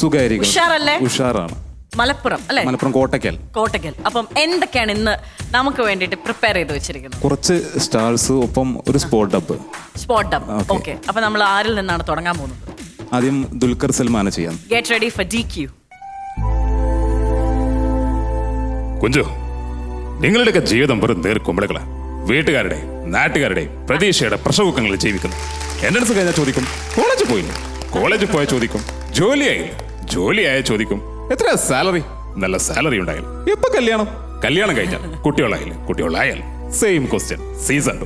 സുഖമായിരിക്കും ഉഷാറല്ലേ? ഉഷാറാണ്. മലപ്പുറം അല്ലെ? മലപ്പുറം കോട്ടക്കൽ. കോട്ടക്കൽ. അപ്പം എന്തൊക്കെയാണ് ഇന്ന് നമുക്ക് വേണ്ടിയിട്ട് പ്രിപ്പയർ ചെയ്ത് വെച്ചിരിക്കുന്നത്? കുറച്ച് സ്റ്റാൾസ് ഒപ്പം ഒരു spot dub spot dub Okay. Okay അപ്പൊ നമ്മൾ ആരിൽ നിന്നാണ് തുടങ്ങാൻ പോകുന്നത്? ആദ്യം ദുൽഖർ സൽമാനെ ചെയ്യാം. Get ready for D Q Kunchu നിങ്ങളുടെയൊക്കെ ജീവിതം വെറും നേർ നേർക്കുമ്പളകളാ. വീട്ടുകാരുടെ നാട്ടുകാരുടെ പ്രതീക്ഷയുടെ പ്രസവക്കങ്ങളിൽ ജീവിക്കുന്നു. എൻട്രൻസ് കഴിഞ്ഞാൽ ചോദിക്കും കോളേജിൽ പോയില്ല? കോളേജിൽ പോയാൽ ചോദിക്കും ജോലിയായില്ല? ജോലിയായ ചോദിക്കും എത്രയാ സാലറി? നല്ല സാലറി ഉണ്ടായാൽ. എപ്പോ കല്യാണം? കല്യാണം കഴിഞ്ഞാൽ കുട്ടികളായാലും കുട്ടികളായാൽ സെയിം ക്വസ്റ്റ്യൻ സീസൺ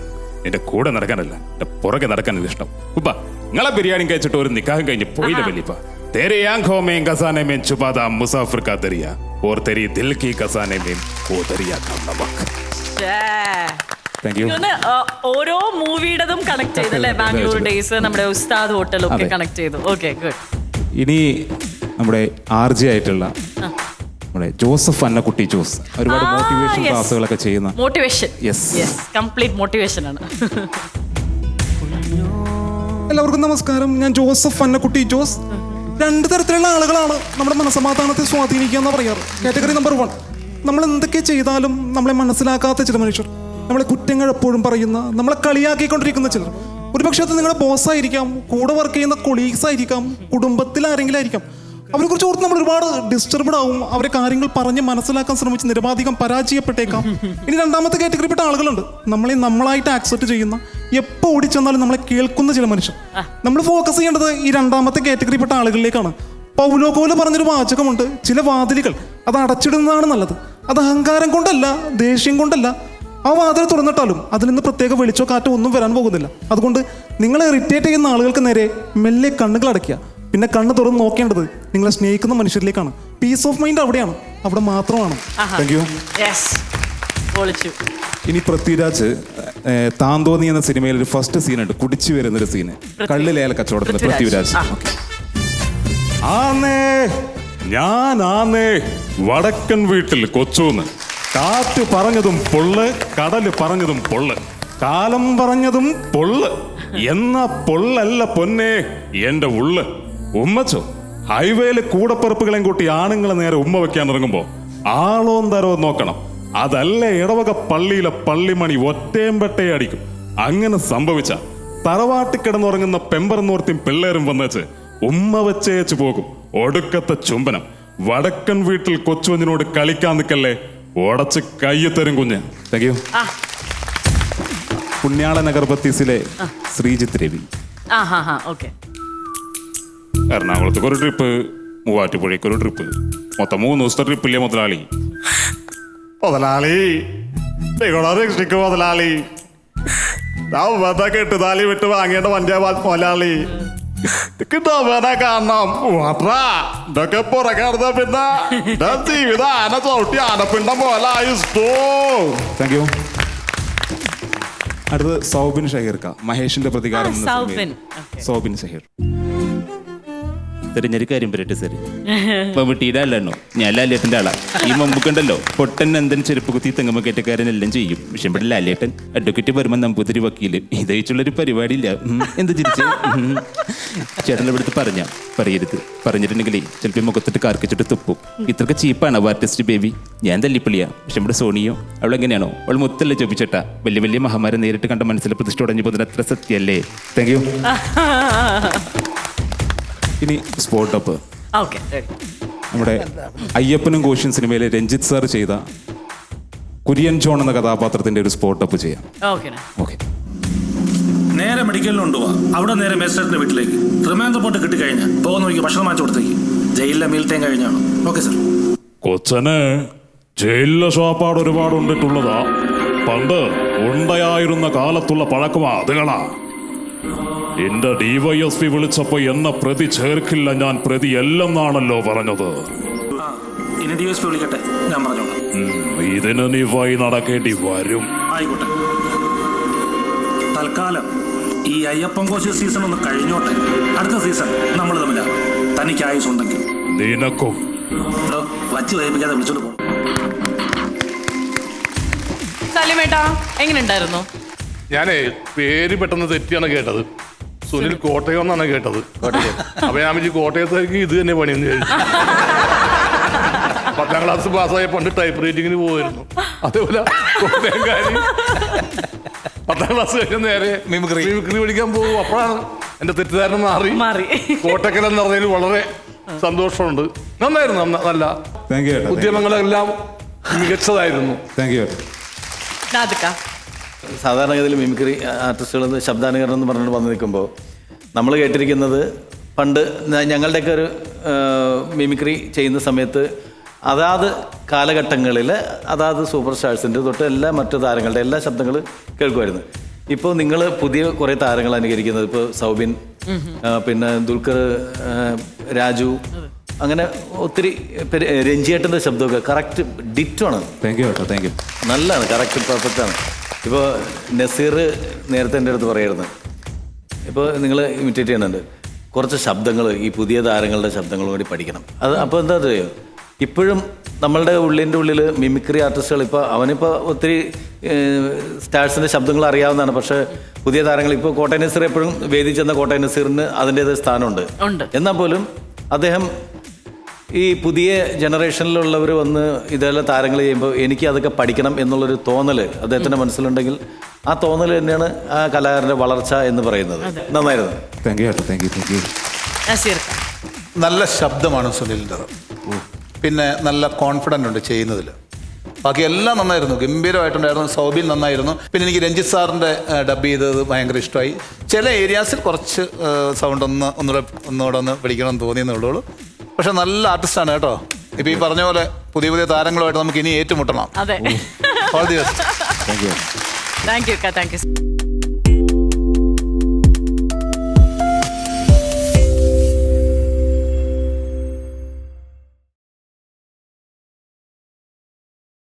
എന്റെ കൂടെ നടക്കാനല്ല എന്റെ പുറകെ നടക്കാനല്ല ഇഷ്ടം. ഉപ്പ നിങ്ങളെ ബിരിയാണി കഴിച്ചിട്ട് ഒരു നിക്കാഹം കഴിഞ്ഞ് പോയില്ല വലിയപ്പ? തെരയാം ഖോമേം കസാനമേം ചുപാത മുസാഫിർ കാ തെരിയ ഓർ തെരി ദിൽ കി കസാനമേം ഓ തെരിയ ഓരോ മൂവിയുടെതും കണക്ട് ചെയ്തല്ലേ? ബാംഗ്ലൂർ ഡേയ്സ് നമ്മുടെ ഉസ്താദ് ഹോട്ടലും ഒക്കെ കണക്ട് ചെയ്തു. ഓക്കെ ഗുഡ് ഇനി നമ്മുടെ ആർ ജി ആയിട്ടുള്ള നമ്മുടെ ജോസഫ് അന്നക്കുട്ടി ജോസ് ഒരുപാട് മോട്ടിവേഷൻ yes. ക്ലാസ്സുകളൊക്കെ ചെയ്യുന്ന motivation yes yes complete motivation ആണ്. എല്ലാവർക്കും നമസ്കാരം. ഞാൻ ജോസഫ് അന്നക്കുട്ടി ജോസ്. രണ്ട് തരത്തിലുള്ള ആളുകളാണ് നമ്മുടെ മനസ്സമാധാനത്തെ സ്വാധീനിക്കുക എന്ന് പറയാറ്. കാറ്റഗറി നമ്പർ വൺ നമ്മൾ എന്തൊക്കെ ചെയ്താലും നമ്മളെ മനസ്സിലാക്കാത്ത ചില മനുഷ്യർ നമ്മളെ കുറ്റങ്ങൾ എപ്പോഴും പറയുന്ന നമ്മളെ കളിയാക്കിക്കൊണ്ടിരിക്കുന്ന ചിലർ. ഒരുപക്ഷെ അത് നിങ്ങളുടെ ബോസ് ആയിരിക്കാം കൂടെ വർക്ക് ചെയ്യുന്ന കൊളീഗ്സ് ആയിരിക്കാം കുടുംബത്തിൽ ആരെങ്കിലും ആയിരിക്കാം. അവരെ കുറിച്ച് ഓർത്ത് നമ്മൾ ഒരുപാട് ഡിസ്റ്റർബ്ഡ് ആവും. അവരെ കാര്യങ്ങൾ പറഞ്ഞ് മനസ്സിലാക്കാൻ ശ്രമിച്ച് നിരവധികം പരാജയപ്പെട്ടേക്കാം. ഇനി രണ്ടാമത്തെ കാറ്റഗറിപ്പെട്ട ആളുകളുണ്ട്. നമ്മളെ നമ്മളായിട്ട് ആക്സെപ്റ്റ് ചെയ്യുന്ന എപ്പോൾ ഓടിച്ചെന്നാലും നമ്മളെ കേൾക്കുന്ന ചില മനുഷ്യർ. നമ്മൾ ഫോക്കസ് ചെയ്യേണ്ടത് ഈ രണ്ടാമത്തെ കാറ്റഗറിപ്പെട്ട ആളുകളിലേക്കാണ്. പൗലോ കോൽ പറഞ്ഞൊരു വാചകമുണ്ട്. ചില വാതിലുകൾ അത് അടച്ചിടുന്നതാണ് നല്ലത്. അത് അഹങ്കാരം കൊണ്ടല്ല ദേഷ്യം കൊണ്ടല്ല. ആ വാതിൽ തുറന്നിട്ടാലും അതിൽ നിന്ന് പ്രത്യേക വെളിച്ചോ കാറ്റോ ഒന്നും വരാൻ പോകുന്നില്ല. അതുകൊണ്ട് നിങ്ങളെ ഇറിറ്റേറ്റ് ചെയ്യുന്ന ആളുകൾക്ക് നേരെ മെല്ലെ കണ്ണുകൾ അടയ്ക്കുക. പിന്നെ കണ്ണ് തുറന്ന് നോക്കേണ്ടത് നിങ്ങളെ സ്നേഹിക്കുന്ന മനുഷ്യരിലേക്കാണ്. പീസ് ഓഫ് മൈൻഡ് അവിടെയാണ്. അവിടെ മാത്രമാണ്. താങ്ക് യു യെസ് പൊളിച്ചു. ഇനി പൃഥ്വിരാജ് ഏഹ്, താന്തോന്നി എന്ന സിനിമയിൽ ഒരു ഫസ്റ്റ് സീൻ ഉണ്ട്. കുടിച്ചു വരുന്ന ഒരു സീന് കള്ളിലേല കച്ചവടത്തിൽ പൃഥ്വിരാജ്. ആന്നേ ഞാൻ ആന്നേ വടക്കൻ വീട്ടിൽ കൊച്ചൂന്ന്. കാറ്റ് പറഞ്ഞതും പൊള്ള് കടൽ പറഞ്ഞതും പൊള്ള്. കാലം പറഞ്ഞതും പൊള്ള്. എന്ന പൊള്ളല്ല പൊന്നേ എന്റെ ഉള്ള്. ഉമ്മച്ചോ ഹൈവേയിലെ കൂടപ്പറപ്പുകളെയും കൂട്ടി ആണുങ്ങളെ നേരെ ഉമ്മ വെക്കാൻ ഇറങ്ങുമ്പോ ആളോ തരോ നോക്കണം. അതല്ലേ ഇടവക പള്ളിയിലെ പള്ളിമണി ഒറ്റയും പെട്ടേ അടിക്കും. അങ്ങനെ സംഭവിച്ച തറവാട്ടി കിടന്നുറങ്ങുന്ന പെമ്പറന്നോർത്തിയും പിള്ളേരും വന്നേച്ച് ഉമ്മ വെച്ചേച്ച് പോകും. ഒടുക്കത്തെ ചുംബനം. വടക്കൻ വീട്ടിൽ കൊച്ചുവഞ്ഞിനോട് കളിക്കാൻ നിൽക്കല്ലേ? ഉടച്ച് കയ്യത്തരും കുഞ്ഞ്. താങ്ക് യു പുണ്യാള നഗർ ബത്തീസിലെ ശ്രീജിത്ത് രവി. ആ ഹാ ഹാ ഓക്കെ. എറണാകുളത്തേക്ക് ഒരു ട്രിപ്പ് മൂവാറ്റുപുഴയ്ക്ക് ഒരു ട്രിപ്പ് മൊത്തം മൂന്ന് ദിവസത്തെ ട്രിപ്പില്ലേ മുതലാളി? മുതലാളി രക്ഷിക്ക് മുതലാളി. ഞാൻ വെറുതെ കെട്ടുതാലി വിട്ട് വാങ്ങേണ്ട വണ്ടിയാ മുതലാളി. കിട്ടാവനെ കാണണം വാട്രാ ഇതൊക്കെ പുറകെടുത്ത പിന്നെ ഇന്റെ ജീവിതം ആന ചവിട്ടി ആനപ്പിണ്ടം പോലെ ആയിട്ടോ താങ്ക് യു അടുത്തത് സൗബിൻ ഷഹീർക്ക മഹേഷിന്റെ പ്രതികാരം സൗബിൻ. സൗബിൻ ഷഹീർ. തെരഞ്ഞൊരു കാര്യം പറയട്ടെ സാർ ഇപ്പൊ വീട്ടിയുടെ അല്ലാണോ ഞാൻ ലാലേട്ടന്റെ ആളാ. ഈ മുമ്പുണ്ടല്ലോ പൊട്ടൻ നന്ദൻ ചെരുപ്പ് കുത്തി തെങ്ങമ്മ കയറ്റക്കാരനെല്ലാം ചെയ്യും. പക്ഷെ ഇവിടെ ലാലേട്ടൻ അഡ്വക്കേറ്റ് വരുമ്പോൾ നമ്പൂതിരി വക്കീൽ. ഇതയച്ചുള്ളൊരു പരിപാടിയില്ല. എന്ത് ചിരിച്ച്? ചേട്ടന്റെ ഇവിടുത്തെ പറഞ്ഞ പറയരുത്. പറഞ്ഞിട്ടുണ്ടെങ്കിലേ ചിലപ്പോൾ മുഖത്തിട്ട് കാർക്കിച്ചിട്ട് തുപ്പും. ഇത്രക്ക് ചീപ്പാണ് ആർട്ടിസ്റ്റ് ബേബി ഞാൻ തല്ലിപ്പള്ളിയാ പക്ഷെ നമ്മുടെ സോണിയോ? അവൾ എങ്ങനെയാണോ അവൾ മുത്തല്ലേ ചോദിച്ചേട്ടാ വലിയ വലിയ മഹാമാരെ നേരിട്ട് കണ്ട മനസ്സിലെ പ്രതിഷ്ഠ ഉടഞ്ഞു പോകുന്നത് അത്ര സത്യമല്ലേ താങ്ക് യു ഇനി സ്പോട്ട് അപ്പ് ഓക്കെ നമ്മുടെ അയ്യപ്പനും കോശിയും സിനിമയിലെ രഞ്ജിത്ത് സാർ ചെയ്ത കുര്യൻ ജോൺ എന്ന കഥാപാത്രത്തിന്റെ ഒരു സ്പോട്ട് അപ്പ് ചെയ്യാം. ഓക്കെ ഓക്കെ നേരെ മെഡിക്കലിൽ കൊണ്ടുപോവാ. അവിടെ നേരെ മേസ്റ്ററിന്റെ വീട്ടിലേക്ക്. റിമാൻഡ് റിപ്പോർട്ട് കിട്ടിക്കഴിഞ്ഞാൽ പോകുന്ന വഴിക്ക് ഭക്ഷണം വാങ്ങിച്ചു കൊടുത്തേക്ക്. ജയിലിലെ മീൽത്തേം കഴിഞ്ഞാണ്. ഓക്കെ സർ കൊച്ചന് ജയിലിലെ ഷോപ്പാട് ഒരുപാട് ഉണ്ടിട്ടുള്ളതാ പണ്ട് ഉണ്ടയായിരുന്ന കാലത്തുള്ള പഴക്കമാ അതുകളാ. എന്റെ ഡിവൈഎസ്പി വിളിച്ചപ്പോ എന്ന പ്രതി ചേർക്കില്ല ഞാൻ പ്രതി അല്ലെന്നാണല്ലോ പറഞ്ഞത്. ഇനി പി വിളിക്കട്ടെ ഞാൻ പറഞ്ഞോളാം. ഇതിന് നീ വൈ നടക്കേണ്ടി വരും. ആയിക്കോട്ടെ. തൽക്കാലം ഈ അയ്യപ്പൻ കോശി സീസൺ ഒന്ന് കഴിഞ്ഞോട്ടെ. അടുത്ത സീസൺ നമ്മൾ തമ്മിൽ തനിക്ക് ആയുസ് ഉണ്ടെങ്കിൽ. നിനക്കും. വച്ചു വൈപ്പിക്കാതെ വിളിച്ചോണ്ട് പോകും സലിമേട്ടാ എങ്ങനെ ഉണ്ടായിരുന്നു ഞാനേ പേര് പെട്ടെന്ന് തെറ്റിയാണ് കേട്ടത്. സുനിൽ കോട്ടയം എന്നാണ് കേട്ടത്. അപ്പൊ ഞാൻ വിചാരിച്ചു കോട്ടയത്തേക്ക് ഇത് തന്നെ പണിയെന്ന് ചോദിച്ചു പത്താം ക്ലാസ് പാസ്സായ പണ്ട് ടൈപ്പ് റൈറ്റിങ്ങിന് പോയിരുന്നു അതേപോലെ കോട്ടയംകാരി പത്താം ക്ലാസ് കഴിഞ്ഞ നേരെ മിമിക്രി. മിമിക്രി പഠിക്കാൻ പോകും. അപ്പോഴാണ് എന്റെ തെറ്റിദ്ധാരണ മാറി. മാറി. കോട്ടക്കൽ എന്ന് പറഞ്ഞതിൽ വളരെ സന്തോഷമുണ്ട്. നന്നായിരുന്നു. നന്ന- നല്ല ഉദ്യമങ്ങളെല്ലാം മികച്ചതായിരുന്നു. താങ്ക് യു സാധാരണഗതിയിൽ മിമിക്രി ആർട്ടിസ്റ്റുകൾ ശബ്ദാനുകരണം എന്ന് പറഞ്ഞിട്ട് വന്നു നിൽക്കുമ്പോൾ നമ്മൾ കേട്ടിരിക്കുന്നത് പണ്ട് ഞങ്ങളുടെയൊക്കെ ഒരു മിമിക്രി ചെയ്യുന്ന സമയത്ത് അതാത് കാലഘട്ടങ്ങളിൽ അതാത് സൂപ്പർ സ്റ്റാർസിന്റെ തൊട്ട് എല്ലാ മറ്റു താരങ്ങളുടെ എല്ലാ ശബ്ദങ്ങൾ കേൾക്കുമായിരുന്നു. ഇപ്പോൾ നിങ്ങൾ പുതിയ കുറേ താരങ്ങൾ അനുകരിക്കുന്നത് ഇപ്പോൾ സൗബിൻ പിന്നെ ദുൽഖർ രാജു അങ്ങനെ ഒത്തിരി രഞ്ജിയേട്ടന്റെ ശബ്ദമൊക്കെ കറക്റ്റ് ഡിറ്റാണ് താങ്ക് യു കേട്ടോ താങ്ക് യു നല്ലതാണ് കറക്റ്റ് പെർഫെക്റ്റ് ആണ്. ഇപ്പോൾ നസീർ നേരത്തെ എന്റെ അടുത്ത് പറയായിരുന്നു. ഇപ്പോൾ നിങ്ങൾ ഇമിറ്റേറ്റ് ചെയ്യുന്നുണ്ട്. കുറച്ച് ശബ്ദങ്ങൾ ഈ പുതിയ താരങ്ങളുടെ ശബ്ദങ്ങൾ കൂടി പഠിക്കണം. അത് അപ്പോൾ എന്താ അറിയോ? ഇപ്പോഴും നമ്മളുടെ ഉള്ളിന്റെ ഉള്ളിൽ മിമിക്രി ആർട്ടിസ്റ്റുകൾ ഇപ്പോൾ അവനിപ്പോൾ ഒത്തിരി സ്റ്റാർസിന്റെ ശബ്ദങ്ങൾ അറിയാവുന്നതാണ്. പക്ഷേ പുതിയ താരങ്ങൾ ഇപ്പോൾ കോട്ടയ നസീർ എപ്പോഴും വേദി ചെന്ന കോട്ടയ നസീറിന് അതിന്റേതായ സ്ഥാനമുണ്ട്. എന്നാൽ പോലും അദ്ദേഹം ഈ പുതിയ ജനറേഷനിലുള്ളവർ വന്ന് ഇതേപോലെ താരങ്ങൾ ചെയ്യുമ്പോൾ എനിക്ക് അതൊക്കെ പഠിക്കണം എന്നുള്ളൊരു തോന്നൽ അദ്ദേഹത്തിന്റെ മനസ്സിലുണ്ടെങ്കിൽ ആ തോന്നൽ തന്നെയാണ് ആ കലാകാരന്റെ വളർച്ച എന്ന് പറയുന്നത്. നന്നായിരുന്നു. താങ്ക് യു ഏട്ടാ താങ്ക് യു താങ്ക് യു നല്ല ശബ്ദമാണ് സുനിലിന്റെ പിന്നെ നല്ല കോൺഫിഡന്റ് ഉണ്ട് ചെയ്യുന്നതിൽ ബാക്കി എല്ലാം നന്നായിരുന്നു. ഗംഭീരമായിട്ടുണ്ടായിരുന്നു. സൗബിൻ നന്നായിരുന്നു. പിന്നെ എനിക്ക് രഞ്ജിത്ത് സാറിന്റെ ഡബ് ചെയ്തത് ഭയങ്കര ഇഷ്ടമായി. ചില ഏരിയാസിൽ കുറച്ച് സൗണ്ട് ഒന്ന് ഒന്നുകൂടെ ഒന്നുകൂടെ ഒന്ന് പിടിക്കണം എന്ന് തോന്നിയെന്നേ ഉള്ളൂ. പക്ഷെ നല്ല ആർട്ടിസ്റ്റാണ് കേട്ടോ. ഇപ്പൊ ഈ പറഞ്ഞ പോലെ പുതിയ പുതിയ താരങ്ങളുമായിട്ട് നമുക്ക് ഇനി ഏറ്റുമുട്ടണം. അതെ. All the best thank you thank you thank you